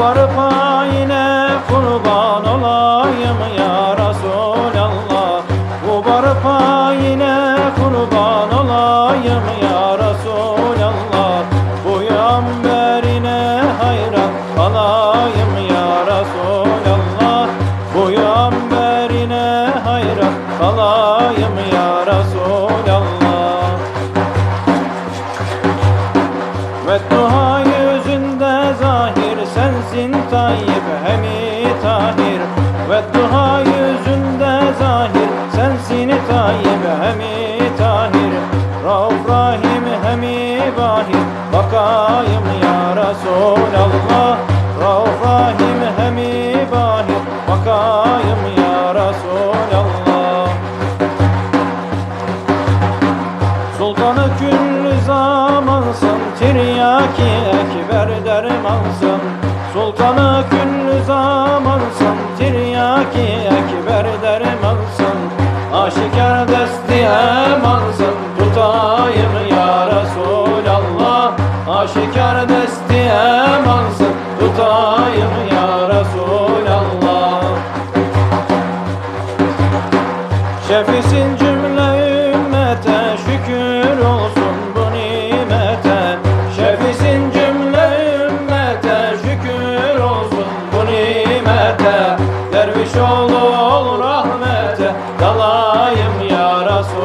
varıp haine kurban olayım ya Resulallah. Bu varıp haine kurban olayım ya Resulallah. Bu yamberine hayran kalayım ya Resulallah. Bu yamberine hayran kalayım ya Resulallah. Ve duha yüzünde zahir sensin tayyip hemi tahir Ve duha yüzünde zahir. Sensin tayyip hemi tahir Rauf Rahim hemi bahir. Bakayım ya Resulallah Rauf Rahim hemi bahir. Bakayım ya Resulallah. Sultanı küllü zamansın Tiryaki ekber dermansın Sultanı küllü zamansın Tiryaki ekber dermansın Aşikar desti emansın Tutayım ya Resulallah. Aşikar desti emansın Tutayım ya Resulallah. Şefisin cümle ümmete şükür olsun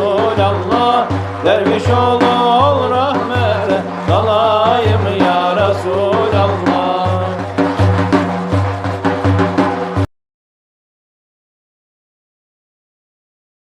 Resulallah Derviş ol ol